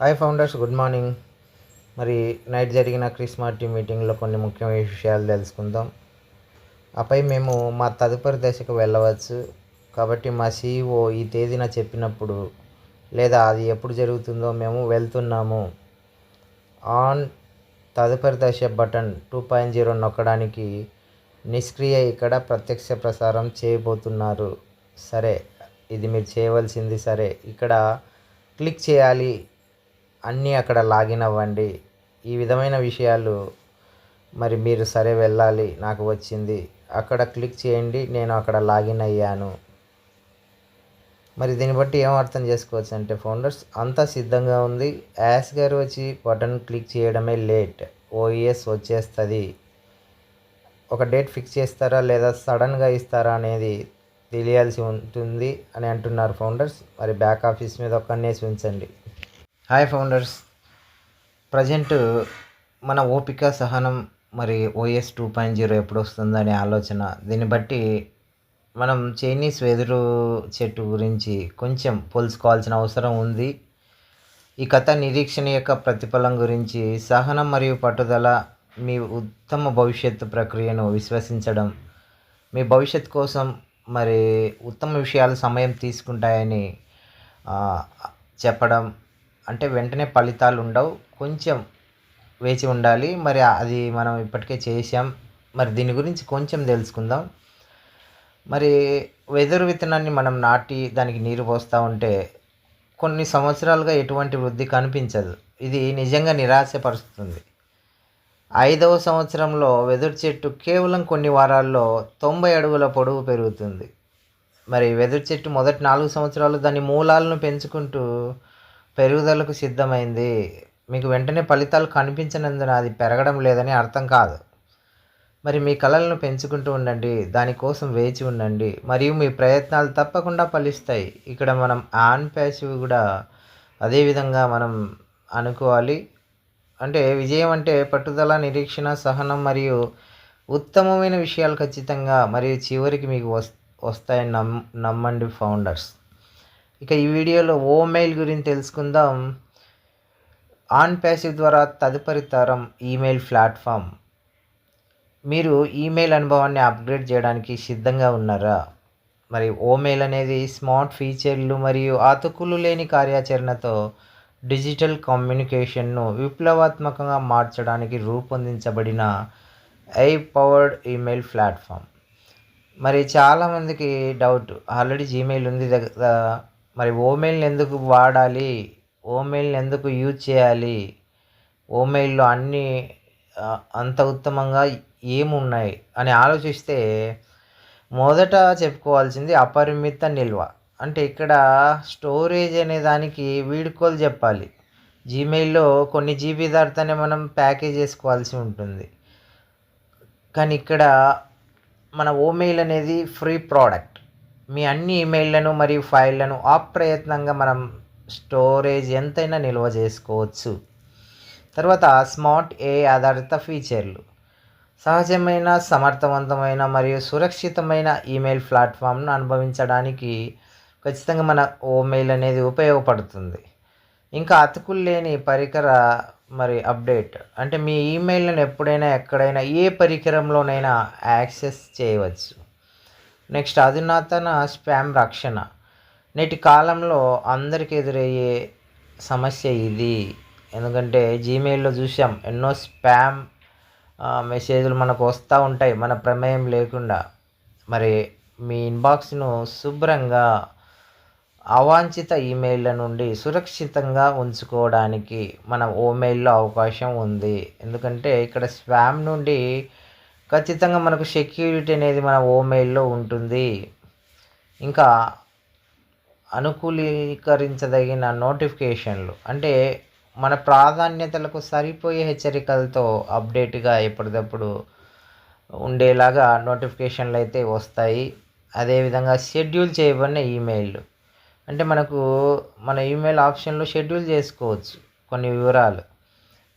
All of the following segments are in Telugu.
హాయ్ ఫౌండర్స్ గుడ్ మార్నింగ్ మరి నైట్ జరిగిన క్రిస్మస్ మీటింగ్లో కొన్ని ముఖ్యమైన విషయాలు తెలుసుకుందాం. ఆపై మేము మా తదుపరి దశకు వెళ్ళవచ్చు. కాబట్టి మా సీఈఓ ఈ తేదీన చెప్పినప్పుడు లేదా అది ఎప్పుడు జరుగుతుందో మేము వెళ్తున్నాము. ఆన్ తదుపరి దశ బటన్ టూ పాయింట్ జీరో నొక్కడానికి నిష్క్రియ ఇక్కడ ప్రత్యక్ష ప్రసారం చేయబోతున్నారు. సరే ఇది మీరు చేయవలసింది సరే. ఇక్కడ క్లిక్ చేయాలి. అన్నీ అక్కడ లాగిన్ అవ్వండి ఈ విధమైన విషయాలు మరి మీరు సరే వెళ్ళాలి నాకు వచ్చింది. అక్కడ క్లిక్ చేయండి నేను అక్కడ లాగిన్ అయ్యాను. మరి దీన్ని బట్టి ఏం అర్థం చేసుకోవచ్చు అంటే ఫౌండర్స్ అంతా సిద్ధంగా ఉంది. యాస్ గారు వచ్చి బటన్ క్లిక్ చేయడమే లేట్. ఓఈఎస్ వచ్చేస్తుంది. ఒక డేట్ ఫిక్స్ చేస్తారా లేదా సడన్గా ఇస్తారా అనేది తెలియాల్సి ఉంటుంది అని అంటున్నారు ఫౌండర్స్. మరి బ్యాక్ ఆఫీస్ మీద ఒక్కనే ఉంచండి హాయ్ ఫౌండర్స్ ప్రజెంట్ మన ఓపిక సహనం మరి OS two point zero oh ఎప్పుడు వస్తుందనే ఆలోచన. దీన్ని బట్టి మనం చైనీస్ వెదురు చెట్టు గురించి కొంచెం పోల్చుకోవాల్సిన అవసరం ఉంది. ఈ కథ నిరీక్షణ యొక్క ప్రతిఫలం గురించి సహనం మరియు పట్టుదల మీ ఉత్తమ భవిష్యత్తు ప్రక్రియను విశ్వసించడం మీ భవిష్యత్ కోసం మరి ఉత్తమ విషయాలు సమయం తీసుకుంటాయని చెప్పడం అంటే వెంటనే ఫలితాలు ఉండవు. కొంచెం వేచి ఉండాలి. మరి అది మనం ఇప్పటికే చేసాం మరి దీని గురించి కొంచెం తెలుసుకుందాం. మరి వెదురు విత్తనాన్ని మనం నాటి దానికి నీరు పోస్తూ ఉంటే కొన్ని సంవత్సరాలుగా ఎటువంటి వృద్ధి కనిపించదు. ఇది నిజంగా నిరాశపరుస్తుంది. ఐదవ సంవత్సరంలో వెదురు చెట్టు కేవలం కొన్ని వారాల్లో తొంభై అడుగుల పొడవు పెరుగుతుంది. మరి వెదురు చెట్టు మొదటి నాలుగు సంవత్సరాలు దాని మూలాలను పెంచుకుంటూ పెరుగుదలకు సిద్ధమైంది. మీకు వెంటనే ఫలితాలు కనిపించనందున అది పెరగడం లేదని అర్థం కాదు. మరి మీ కళలను పెంచుకుంటూ ఉండండి. దానికోసం వేచి ఉండండి. మరియు మీ ప్రయత్నాలు తప్పకుండా ఫలిస్తాయి. ఇక్కడ మనం ఆన్ ప్యాసివ్ కూడా అదే విధంగా మనం అనుకోవాలి. అంటే విజయం అంటే పట్టుదల నిరీక్షణ సహనం మరియు ఉత్తమమైన విషయాలు ఖచ్చితంగా మరియు చివరికి మీకు వస్ వస్తాయని నమ్ నమ్మండి ఫౌండర్స్. ఇక ఈ వీడియోలో ఓ మెయిల్ గురించి తెలుసుకుందాం. ఆన్ ప్యాసివ్ ద్వారా తదుపరి తరం ఈమెయిల్ ప్లాట్ఫామ్. మీరు ఈమెయిల్ అనుభవాన్ని అప్గ్రేడ్ చేయడానికి సిద్ధంగా ఉన్నారా? మరి ఓమెయిల్ అనేది స్మార్ట్ ఫీచర్లు మరియు అతుకులు లేని కార్యాచరణతో డిజిటల్ కమ్యూనికేషన్ను విప్లవాత్మకంగా మార్చడానికి రూపొందించబడిన ఐ పవర్డ్ ఈమెయిల్ ప్లాట్ఫామ్. మరి చాలామందికి డౌట్ ఆల్రెడీ జీమెయిల్ ఉంది దగ్గర మరి ఓమెయిల్ని ఎందుకు వాడాలి? ఓమెయిల్ని ఎందుకు యూజ్ చేయాలి? ఓమెయిల్లో అన్నీ అంత ఉత్తమంగా ఏమున్నాయి అని ఆలోచిస్తే మొదట చెప్పుకోవాల్సింది అపరిమిత నిల్వ. అంటే ఇక్కడ స్టోరేజ్ అనే దానికి వీడుకోలు చెప్పాలి. జీమెయిల్లో కొన్ని జీబీ దాటితేనే మనం ప్యాకేజ్ చేసుకోవాల్సి ఉంటుంది. కానీ ఇక్కడ మన ఓమెయిల్ అనేది ఫ్రీ ప్రోడక్ట్. మీ అన్ని ఈమెయిల్లను మరియు ఫైళ్ళను అప్రయత్నంగా మనం స్టోరేజ్ ఎంతైనా నిల్వ చేసుకోవచ్చు. తర్వాత స్మార్ట్ ఏ ఆధారిత ఫీచర్లు. సహజమైన సమర్థవంతమైన మరియు సురక్షితమైన ఈమెయిల్ ప్లాట్ఫామ్ను అనుభవించడానికి ఖచ్చితంగా మన ఓమెయిల్ అనేది ఉపయోగపడుతుంది. ఇంకా అతుకులు లేని పరికర మరి అప్డేట్ అంటే మీ ఈమెయిల్ను ఎప్పుడైనా ఎక్కడైనా ఏ పరికరంలోనైనా యాక్సెస్ చేయవచ్చు. నెక్స్ట్ అధునాతన స్పామ్ రక్షణ. నేటి కాలంలో అందరికీ ఎదురయ్యే సమస్య ఇది. ఎందుకంటే జీమెయిల్లో చూసాం ఎన్నో స్పామ్ మెసేజ్లు మనకు వస్తూ ఉంటాయి మన ప్రమేయం లేకుండా. మరి మీ ఇన్బాక్స్ను శుభ్రంగా అవాంఛిత ఈమెయిల్ల నుండి సురక్షితంగా ఉంచుకోవడానికి మన ఓమెయిల్లో అవకాశం ఉంది. ఎందుకంటే ఇక్కడ స్పామ్ నుండి ఖచ్చితంగా మనకు సెక్యూరిటీ అనేది మన ఓమెయిల్లో ఉంటుంది. ఇంకా అనుకూలీకరించదగిన నోటిఫికేషన్లు అంటే మన ప్రాధాన్యతలకు సరిపోయే హెచ్చరికలతో అప్డేట్గా ఎప్పటికప్పుడు ఉండేలాగా నోటిఫికేషన్లు అయితే వస్తాయి. అదేవిధంగా షెడ్యూల్ చేయబడిన ఈమెయిల్ అంటే మనకు మన ఈమెయిల్ ఆప్షన్లో షెడ్యూల్ చేసుకోవచ్చు కొన్ని వివరాలు.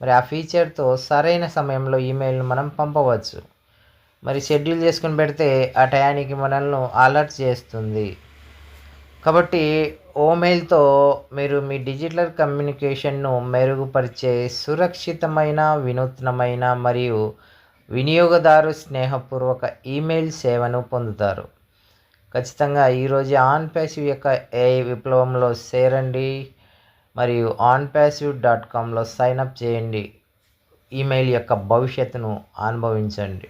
మరి ఆ ఫీచర్తో సరైన సమయంలో ఈమెయిల్ను మనం పంపవచ్చు. మరి షెడ్యూల్ చేసుకుని పెడితే ఆ టయానికి మనల్ని అలర్ట్ చేస్తుంది. కాబట్టి ఓమెయిల్తో మీరు మీ డిజిటల్ కమ్యూనికేషన్ను మెరుగుపరిచే సురక్షితమైన వినూత్నమైన మరియు వినియోగదారు స్నేహపూర్వక ఈమెయిల్ సేవను పొందుతారు. ఖచ్చితంగా ఈరోజు ఆన్ ప్యాసివ్ యొక్క ఏఐ విప్లవంలో చేరండి మరియు ఆన్ ప్యాసివ్ డాట్ కామ్లో సైన్ అప్ చేయండి. ఈమెయిల్ యొక్క భవిష్యత్తును అనుభవించండి.